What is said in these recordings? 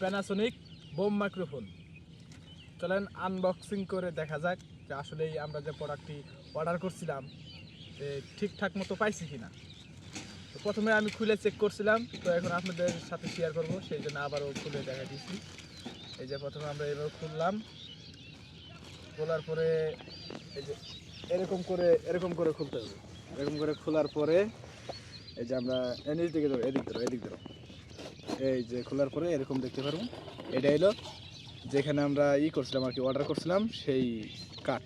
Panasonic boom microphone চলেন unboxing করে দেখা যাক যে আসলে আমরা যে প্রোডাক্টটি অর্ডার করছিলাম যে ঠিকঠাক মতো পাইছি কিনা। তো প্রথমে আমি খুলে চেক করছিলাম, তো এখন আপনাদের সাথে শেয়ার করব, সেই জন্য আবারও খুলে দেখা দিচ্ছি। এই যে প্রথমে আমরা এভাবে খুললাম। খোলার পরে এই যে এরকম করে এরকম করে খুলতে হবে। এরকম করে খোলার পরে এই যে আমরা এনিচ দিকে ধরো, এদিক ধরো এদিক ধরো। এই যে খোলার পরে এরকম দেখতে পারব। এটা হলো যেখানে আমরা ই করছিলাম আর কি অর্ডার করছিলাম, সেই কাঠ।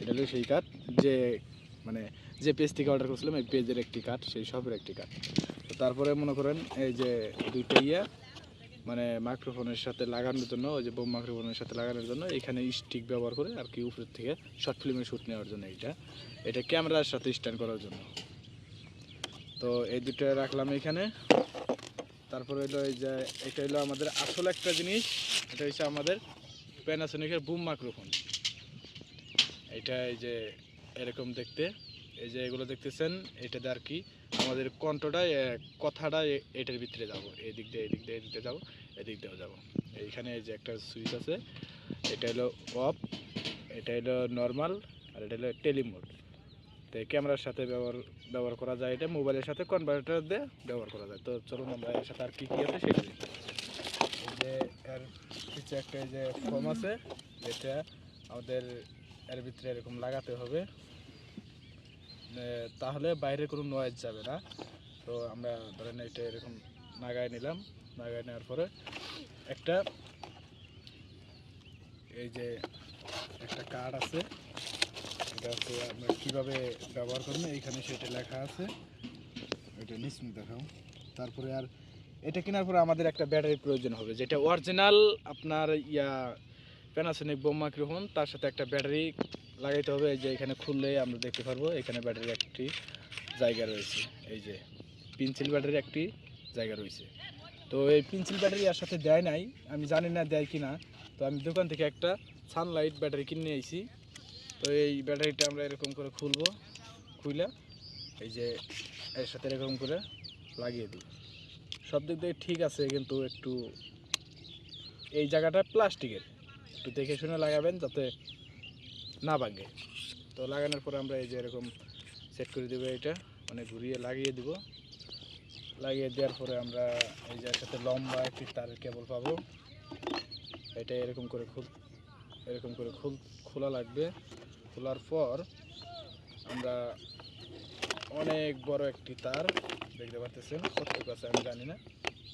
এটা হলো সেই কাঠ। যে মানে যে পেজ থেকে অর্ডার করছিলাম, এই পেজের একটি কাঠ, সেই শপের একটি কাঠ। তো তারপরে মনে করেন, এই যে দুইটা ইয়া মানে মাইক্রোফোনের সাথে লাগানোর জন্য, ওই যে বোম মাইক্রোফোনের সাথে লাগানোর জন্য, এখানে স্টিক ব্যবহার করে আর কি উপরের থেকে শর্ট ফিল্মের শ্যুট নেওয়ার জন্য এইটা। এটা ক্যামেরার সাথে স্ট্যান্ড করার জন্য। তো এই দুটো রাখলাম এখানে। তারপরে হলো এই যে, এটা হলো আমাদের আসল একটা জিনিস, এটা হচ্ছে আমাদের প্যানাসনিকের বুম মাইক্রোফোন এটা এই যে এরকম দেখতে, এই যে এগুলো দেখতেছেন এটাতে আর কি আমাদের কণ্ঠটা কথাটা এটার ভিতরে যাব। এই দিক দিয়ে এই দিক দিয়ে এই দিক দিয়ে যাব, এদিক দিয়েও যাব। এইখানে এই যে একটা সুইচ আছে, এটা হলো অফ এটা হলো নর্মাল আর এটা হলো টেলিমোড তো ক্যামেরার সাথে ব্যবহার ব্যবহার করা যায়, এটা মোবাইলের সাথে কনভার্টার দিয়ে ব্যবহার করা যায়। তো চলুন আমরা এর সাথে আর কী কী আছে সেটা। এই যে এর পিছে একটা যে ফর্ম আছে, যেটা আমাদের এর ভিতরে এরকম লাগাতে হবে। তাহলে বাইরে কোনো নয়েজ যাবে না। তো আমরা ধরেন এটা এরকম নাগায় নিলাম। নাগায় নেওয়ার পরে একটা, এই যে একটা কার্ড আছে। এটা হচ্ছে আমরা কীভাবে ব্যবহার করবেন, এইখানে সেটা লেখা আছে। এটা নিশ্চিত দেখাও। তারপরে আর এটা কেনার পরে আমাদের একটা ব্যাটারির প্রয়োজন হবে, যেটা অরিজিনাল আপনার ইয়া প্যানাসোনিক বোম মাইক্রোফোন, তার সাথে একটা ব্যাটারি লাগাইতে হবে। এই যে এখানে খুললে আমরা দেখতে পারব, এখানে ব্যাটারির একটি জায়গা রয়েছে। এই যে পেন্সিল ব্যাটারির একটি জায়গা রয়েছে। তো এই পেন্সিল ব্যাটারি আর সাথে দেয় নাই, আমি জানি না দেয় কি না তো আমি দোকান থেকে একটা সানলাইট ব্যাটারি কিনে আইছি। তো এই ব্যাটারিটা আমরা এরকম করে খুলবো খুলে এই যে এর সাথে এরকম করে লাগিয়ে দিই সব দিক দিয়ে ঠিক আছে কিন্তু একটু এই জায়গাটা প্লাস্টিকের। একটু দেখে শুনে লাগাবেন যাতে না ভাঙে। তো লাগানোর পরে আমরা এই যে এরকম সেট করে দেবো এটা মানে ঘুরিয়ে লাগিয়ে দিব। লাগিয়ে দেওয়ার পরে আমরা এই যে সাথে লম্বা একটি তারের কেবল পাবো। এটা এরকম করে খুল, এরকম করে খুল, খোলা লাগবে। খোলার পর আমরা অনেক বড় একটি তার দেখতে পাচ্ছেন কতটুকু আছে আমি জানি না।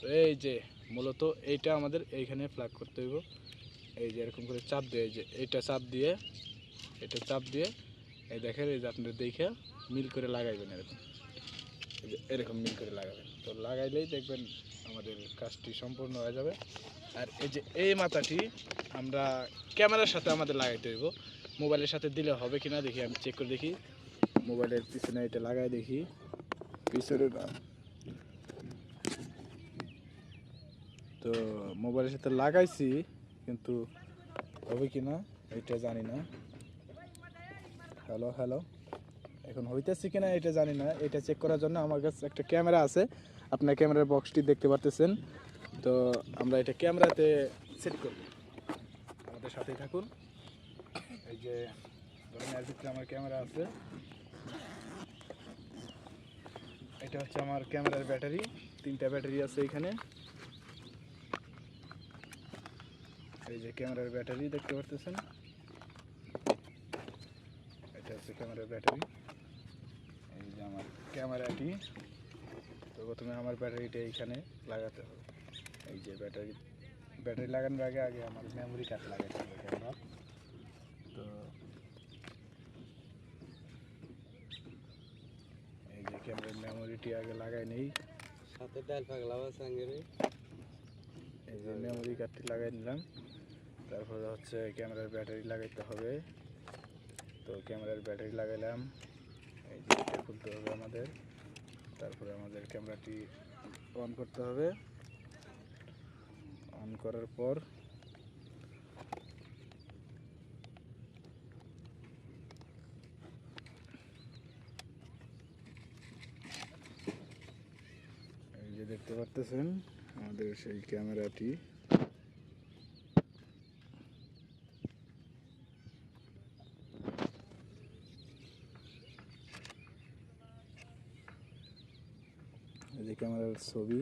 তো এই যে মূলত এইটা আমাদের এইখানে প্লাগ করতে হইব। এই যে এরকম করে চাপ দিয়ে, এই যে এইটা চাপ দিয়ে, এটা চাপ দিয়ে, এই দেখেন, এই যে আপনার দেখে মিল করে লাগাইবেন এরকম। এই যে এরকম মিল করে লাগাবেন। তো লাগাইলেই দেখবেন আমাদের কাজটি সম্পূর্ণ হয়ে যাবে। আর এই যে এই মাথাটি আমরা ক্যামেরার সাথে আমাদের লাগাইতে হইব। মোবাইলের সাথে দিলে হবে কিনা দেখি, আমি চেক করে দেখি। মোবাইলের পিছনে এটা লাগাই দেখি। পিছনে না। তো মোবাইলের সাথে লাগাইছি, কিন্তু হবে কি না, এটা জানি না। হ্যালো হ্যালো এখন হইতেছে কিনা এটা জানি না। এটা চেক করার জন্য আমার কাছে একটা ক্যামেরা আছে। আপনার ক্যামেরার বক্সটি দেখতে পারতেছেন। তো আমরা এটা ক্যামেরাতে সেট করব। আমাদের সাথেই থাকুন। এই যে ধরুন ভিতরে আমার ক্যামেরা আছে। এটা হচ্ছে আমার ক্যামেরার ব্যাটারি, তিনটা ব্যাটারি আছে এখানে। এই যে ক্যামেরার ব্যাটারি দেখতে পারতেছেন? এটা হচ্ছে ক্যামেরার ব্যাটারি। এই যে আমার ক্যামেরাটি। তো প্রথমে আমার ব্যাটারিটা এইখানে লাগাতে হবে। এই যে ব্যাটারি ব্যাটারি লাগানোর আগে আগে আমার মেমোরি কার্ড লাগাতে হবে ক্যামেরা তো এই যে ক্যামেরার মেমোরিটি আগে লাগাই নেই। সাথে ডাল পাগলা রে এই যে মেমোরি কার্ডটি লাগাই নিলাম। তারপরে হচ্ছে ক্যামেরার ব্যাটারি লাগাইতে হবে। তো ক্যামেরার ব্যাটারি লাগাইলাম। এই যে এটা খুলতে হবে আমাদের। তারপরে আমাদের ক্যামেরাটি অন করতে হবে। অন করার পর এই যে দেখতে পারতেছেন আমাদের সেই ক্যামেরাটি। যে ক্যামেরার ছবি।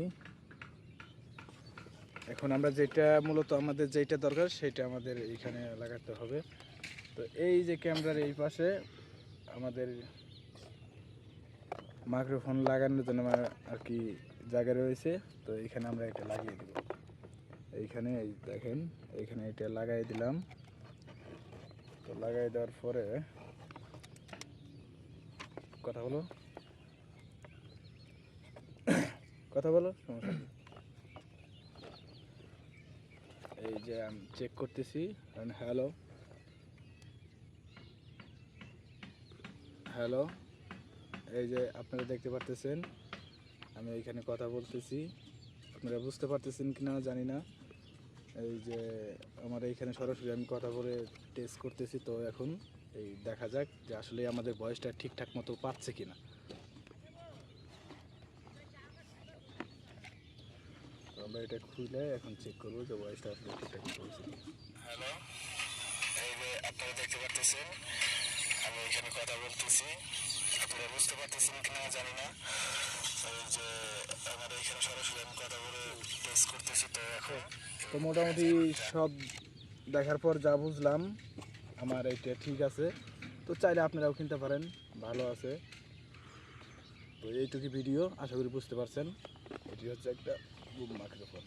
এখন আমরা যেটা মূলত আমাদের যেটা দরকার সেটা আমাদের এখানে লাগাতে হবে। তো এই যে ক্যামেরার এই পাশে আমাদের মাইক্রোফোন লাগানোর জন্য আর কি জায়গা রয়েছে, তো এইখানে আমরা এটা লাগিয়ে দেব। এইখানে এই দেখেন, এইখানে এটা লাগাই দিলাম। তো লাগাই দেওয়ার পরে, কথা বলো। কথা বলো, সমস্যা এই যে আমি চেক করতেছি হ্যালো হ্যালো এই যে আপনারা দেখতে পারতেছেন আমি এইখানে কথা বলতেছি। আপনারা বুঝতে পারতেছেন কি না জানি না। এই যে আমার এইখানে সরাসরি আমি কথা বলে টেস্ট করতেছি তো এখন। এই দেখা যাক যে আসলে আমাদের বয়সটা ঠিকঠাক মতো পাচ্ছে কি না আমরা এটা খুলে এখন চেক করব যে বয়সটা আসলে ঠিকঠাক হয়েছে হ্যালো এই আপনারা দেখতে আমি এখানে কথা বলতেছি। বুঝতে পারতেছেন কিনা জানি না। যে আমার এখানে সরাসরি আমি কথা বলে টেস্ট করতেছি তো এখন। তো মোটামুটি সব দেখার পর যা বুঝলাম, আমার এইটা ঠিক আছে। তো চাইলে আপনারাও কিনতে পারেন, ভালো আছে। তো এইটুকু ভিডিও, আশা করি বুঝতে পারছেন। এটি হচ্ছে একটা মাইক্রোফোন।